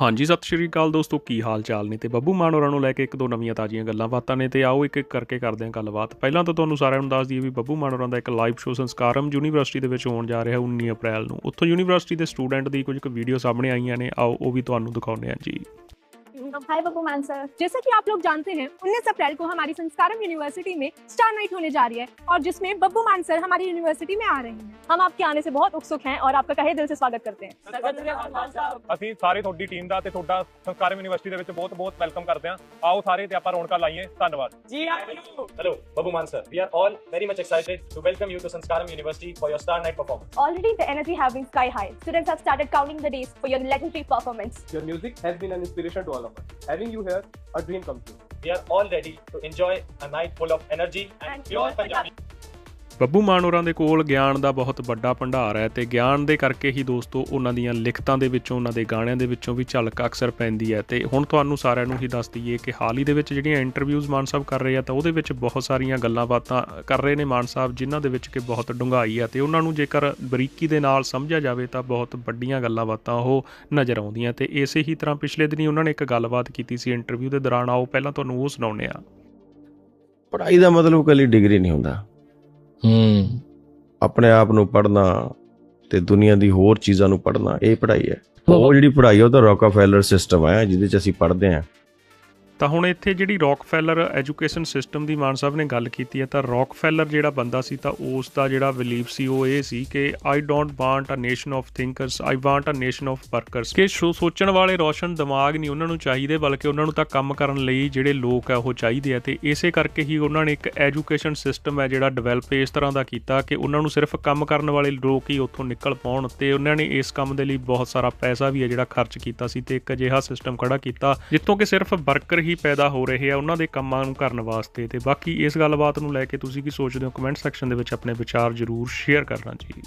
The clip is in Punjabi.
ਹਾਂਜੀ, ਸਤਿ ਸ਼੍ਰੀ ਅਕਾਲ ਦੋਸਤੋ, ਕੀ ਹਾਲ ਚਾਲ ਨੇ? ਤੇ ਬੱਬੂ ਮਾਨ ਹੋਰਾਂ ਨੂੰ ਲੈ ਕੇ ਇੱਕ ਦੋ ਨਵੀਆਂ ਤਾਜ਼ੀਆਂ ਗੱਲਾਂ ਬਾਤਾਂ ਨੇ ਤੇ ਆਓ ਇੱਕ ਇੱਕ ਕਰਕੇ ਕਰਦੇ ਹਾਂ ਗੱਲਬਾਤ। ਪਹਿਲਾਂ ਤਾਂ ਤੁਹਾਨੂੰ ਸਾਰਿਆਂ ਨੂੰ ਦੱਸ ਦਈਏ ਵੀ ਬੱਬੂ ਮਾਨ ਹੋਰਾਂ ਦਾ ਇੱਕ ਲਾਈਵ ਸ਼ੋਅ ਸੰਸਕਾਰਮ ਯੂਨੀਵਰਸਿਟੀ ਦੇ ਵਿੱਚ ਹੋਣ ਜਾ ਰਿਹਾ 19 ਅਪ੍ਰੈਲ ਨੂੰ। ਉੱਥੋਂ ਯੂਨੀਵਰਸਿਟੀ ਦੇ ਸਟੂਡੈਂਟ ਦੀ ਕੁਝ ਕੁ ਵੀਡੀਓ ਸਾਹਮਣੇ ਆਈਆਂ ਨੇ। ਆਓ, ਉਹ ਵੀ ਤੁਹਾਨੂੰ ਦਿਖਾਉਂਦੇ ਹਾਂ ਜੀ। हाय बब्बू मान सर जैसा कि आप लोग जानते हैं 19 अप्रैल को हमारी संस्कारम यूनिवर्सिटी में स्टार नाइट होने जा रही है और जिसमें बब्बू मान सर हमारी यूनिवर्सिटी में आ रहे हैं हम आपके आने से बहुत उत्सुक हैं और आपका कहे दिल से स्वागत करते हैं ਅਸੀਂ ਸਾਰੇ ਤੁਹਾਡੀ ਟੀਮ ਦਾ ਤੇ ਤੁਹਾਡਾ ਸੰਸਕਾਰਮ ਯੂਨੀਵਰਸਿਟੀ ਦੇ ਵਿੱਚ ਬਹੁਤ-ਬਹੁਤ ਵੈਲਕਮ ਕਰਦੇ ਹਾਂ ਆਓ ਸਾਰੇ ਤੇ ਆਪਾਂ ਰੌਣਕਾਂ ਲਾਈਏ ਧੰਨਵਾਦ Hello, Babu Man sir. We are all very much excited to welcome you to Sanskaram University for your Star Night performance. Already the energy have been sky high. Students have started counting the days for your legendary performance. Your music has been an inspiration to all of us. Having you here, a dream come true. We are all ready to enjoy a night full of energy and, And pure pure Punjabi. Babbu Maan ਹੋਰਾਂ ਦੇ ਕੋਲ ਗਿਆਨ ਦਾ ਬਹੁਤ ਵੱਡਾ ਭੰਡਾਰ ਹੈ ਤੇ ਗਿਆਨ ਦੇ ਕਰਕੇ ਹੀ ਦੋਸਤੋ ਉਹਨਾਂ ਦੀਆਂ ਲਿਖਤਾਂ ਦੇ ਵਿੱਚੋਂ, ਉਹਨਾਂ ਦੇ ਗਾਣਿਆਂ ਦੇ ਵਿੱਚੋਂ ਵੀ ਝਲਕ ਅਕਸਰ ਪੈਂਦੀ ਹੈ। ਤੇ ਹੁਣ ਤੁਹਾਨੂੰ ਸਾਰਿਆਂ ਨੂੰ ਹੀ ਦੱਸ ਦਈਏ ਕਿ ਹਾਲ ਹੀ ਦੇ ਵਿੱਚ ਜਿਹੜੀਆਂ ਇੰਟਰਵਿਊਜ਼ ਮਾਨ ਸਾਹਿਬ ਕਰ ਰਹੇ ਆ, ਤਾਂ ਉਹਦੇ ਵਿੱਚ ਬਹੁਤ ਸਾਰੀਆਂ ਗੱਲਾਂ ਬਾਤਾਂ ਕਰ ਰਹੇ ਨੇ ਮਾਨ ਸਾਹਿਬ, ਜਿਨ੍ਹਾਂ ਦੇ ਵਿੱਚ ਕਿ ਬਹੁਤ ਡੂੰਘਾਈ ਆ ਤੇ ਉਹਨਾਂ ਨੂੰ ਜੇਕਰ ਬਰੀਕੀ ਦੇ ਨਾਲ ਸਮਝਿਆ ਜਾਵੇ, ਤਾਂ ਬਹੁਤ ਵੱਡੀਆਂ ਗੱਲਾਂ ਬਾਤਾਂ ਉਹ ਨਜ਼ਰ ਆਉਂਦੀਆਂ। ਤੇ ਇਸੇ ਹੀ ਤਰ੍ਹਾਂ ਪਿਛਲੇ ਦਿਨੀ ਉਹਨਾਂ ਨੇ ਇੱਕ ਗੱਲਬਾਤ ਕੀਤੀ ਸੀ ਇੰਟਰਵਿਊ ਦੇ ਦੌਰਾਨ। ਆਓ, ਪਹਿਲਾਂ ਤੁਹਾਨੂੰ ਉਹ ਸੁਣਾਉਂਦੇ ਆ ਪੜ੍ਹਾਈ ਦਾ ਮਤਲਬ ਕੱਲੀ ਡਿਗਰੀ ਨਹੀਂ ਹੁੰਦਾ। ਹੂੰ। ਆਪਣੇ ਆਪ ਨੂੰ ਪੜ੍ਹਨਾ ਤੇ ਦੁਨੀਆ ਦੀ ਹੋਰ ਚੀਜ਼ਾਂ ਨੂੰ ਪੜ੍ਹਨਾ, ਇਹ ਪੜ੍ਹਾਈ ਹੈ। ਉਹ ਜਿਹੜੀ ਪੜ੍ਹਾਈ ਆ ਉਹ ਤਾਂ ਰੌਕਾਫੈਲਰ ਸਿਸਟਮ ਹੈ ਜਿਹਦੇ ਚ ਅਸੀਂ ਪੜ੍ਹਦੇ ਹਾਂ। ਤਾਂ ਹੁਣ ਇੱਥੇ ਜਿਹੜੀ ਰੌਕਫੈਲਰ ਐਜੂਕੇਸ਼ਨ ਸਿਸਟਮ ਦੀ ਮਾਨ ਸਾਹਿਬ ਨੇ ਗੱਲ ਕੀਤੀ ਹੈ, ਤਾਂ ਰੌਕਫੈਲਰ ਜਿਹੜਾ ਬੰਦਾ ਸੀ ਤਾਂ ਉਸ ਦਾ ਜਿਹੜਾ ਬਿਲੀਫ ਸੀ ਉਹ ਇਹ ਸੀ ਕਿ I don't want a nation of thinkers I want a nation of workers ਕਿ ਸੋ- ਸੋਚਣ ਵਾਲੇ ਰੋਸ਼ਨ ਦਿਮਾਗ ਨਹੀਂ ਉਹਨਾਂ ਨੂੰ ਚਾਹੀਦੇ, ਬਲਕਿ ਉਹਨਾਂ ਨੂੰ ਤਾਂ ਕੰਮ ਕਰਨ ਲਈ ਜਿਹੜੇ ਲੋਕ ਆ ਉਹ ਚਾਹੀਦੇ ਆ। ਤੇ ਇਸੇ ਕਰਕੇ ਹੀ ਉਹਨਾਂ ਨੇ ਇੱਕ ਐਜੂਕੇਸ਼ਨ ਸਿਸਟਮ ਹੈ ਜਿਹੜਾ ਡਿਵੈਲਪ ਇਸ ਤਰ੍ਹਾਂ ਦਾ ਕੀਤਾ ਕਿ ਉਹਨਾਂ ਨੂੰ ਸਿਰਫ ਕੰਮ ਕਰਨ ਵਾਲੇ ਲੋਕ ਹੀ ਉੱਥੋਂ ਨਿਕਲ ਪਾਉਣ ਤੇ ਉਹਨਾਂ ਨੇ ਇਸ ਕੰਮ ਦੇ ਲਈ ਬਹੁਤ ਸਾਰਾ ਪੈਸਾ ਵੀ ਹੈ ਜਿਹੜਾ ਖਰਚ ਕੀਤਾ ਸੀ ਤੇ ਇੱਕ ਅਜਿਹਾ ਸਿਸਟਮ ਖੜਾ ਕੀਤਾ, ਜਿੱਥੋਂ ਕਿ ਸਿਰਫ ਵਰਕਰ ਹੀ ਪੈਦਾ ਹੋ ਰਹੇ ਆ, ਉਹਨਾਂ ਦੇ ਕੰਮਾਂ ਨੂੰ ਕਰਨ ਵਾਸਤੇ। ਤੇ ਬਾਕੀ ਇਸ ਗੱਲਬਾਤ ਨੂੰ ਲੈ ਕੇ ਤੁਸੀਂ ਕੀ ਸੋਚਦੇ ਹੋ? ਕਮੈਂਟ ਸੈਕਸ਼ਨ ਦੇ ਵਿੱਚ ਆਪਣੇ ਵਿਚਾਰ ਜ਼ਰੂਰ ਸ਼ੇਅਰ ਕਰਨਾ ਜੀ।